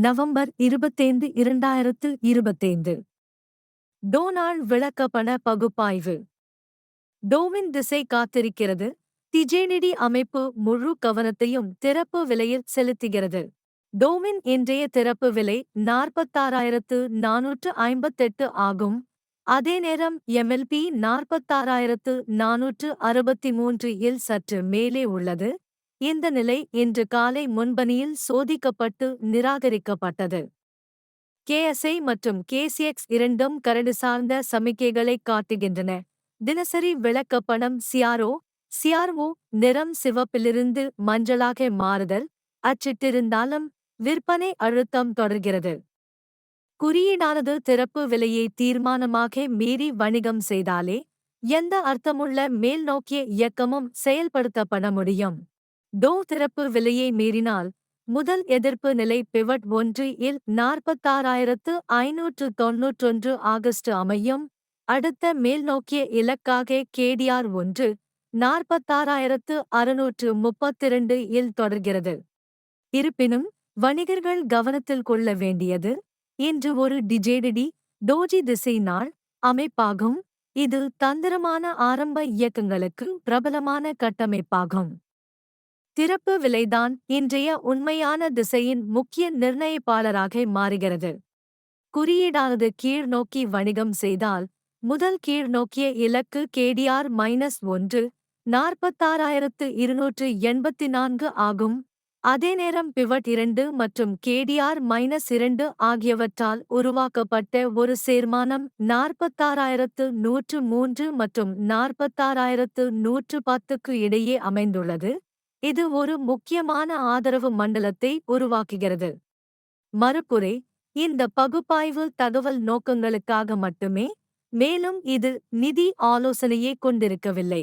November இருபத்தைந்து இரண்டாயிரத்து இருபத்தைந்து. டோனால் விளக்கப்பட பகுப்பாய்வு. டோவின் திசை காத்திருக்கிறது. திஜேனிடி அமைப்பு முழு கவனத்தையும் திறப்பு விலையில் செலுத்துகிறது. டோவின் இன்றைய திறப்பு விலை நாற்பத்தாறாயிரத்து நானூற்று ஐம்பத்தெட்டு ஆகும். அதே நேரம் எம்எல்பி நாற்பத்தாறாயிரத்து நானூற்று அறுபத்தி மூன்று இல் சற்று மேலே உள்ளது. இந்த நிலை இன்று காலை முன்பணியில் சோதிக்கப்பட்டு நிராகரிக்கப்பட்டது. கேஎஸ்ஐ மற்றும் கேசிஎக்ஸ் இரண்டும் கரடு சார்ந்த சமிக்கைகளை காட்டுகின்றன. தினசரி விளக்கப்படம் சியாரோ சியார்ஓ நிறம் சிவப்பிலிருந்து மஞ்சளாக மாறுதல் அச்சிட்டிருந்தாலும் விற்பனை அழுத்தம் தொடர்கிறது. குறியீடானது திறப்பு விலையை தீர்மானமாக மீறி வணிகம் செய்தாலே எந்த அர்த்தமுள்ள மேல்நோக்கிய இயக்கமும் செயல்படுத்தப்பட முடியும். டோ திறப்பு விலையை மீறினால் முதல் எதிர்ப்பு நிலை பிவட் ஒன்று இல் நாற்பத்தாறாயிரத்து ஐநூற்று தொன்னூற்றொன்று ஆகஸ்ட் அமையும். அடுத்த மேல்நோக்கிய இலக்காக கேடிஆர் ஒன்று நாற்பத்தாறாயிரத்து அறுநூற்று முப்பத்திரண்டு இல் தொடர்கிறது. இருப்பினும் வணிகர்கள் கவனத்தில் கொள்ள வேண்டியது இன்று ஒரு டிஜேடிடி டோஜி திசை நாள் அமைப்பாகும். இது தந்திரமான ஆரம்ப இயக்கங்களுக்கு பிரபலமான கட்டமைப்பாகும். திறப்பு விலைதான் இன்றைய உண்மையான திசையின் முக்கிய நிர்ணயிப்பாளராக மாறுகிறது. குறியீடானது கீழ்நோக்கி வணிகம் செய்தால் முதல் கீழ்நோக்கிய இலக்கு கேடிஆர் மைனஸ் ஒன்று நாற்பத்தாறாயிரத்து இருநூற்று எண்பத்தி நான்கு ஆகும். அதே நேரம் பிவட் இரண்டு மற்றும் கேடிஆர் மைனஸ் இரண்டு ஆகியவற்றால் உருவாக்கப்பட்ட ஒரு சேர்மானம் நாற்பத்தாறாயிரத்து நூற்று மூன்று மற்றும் நாற்பத்தாறாயிரத்து நூற்று பத்துக்கு இடையே அமைந்துள்ளது. இது ஒரு முக்கியமான ஆதரவு மண்டலத்தை உருவாக்குகிறது. மறுக்குறை இந்த பகுப்பாய்வு தகவல் நோக்கங்களுக்காக மட்டுமே மேலும் இது நிதி ஆலோசனையை கொண்டிருக்கவில்லை.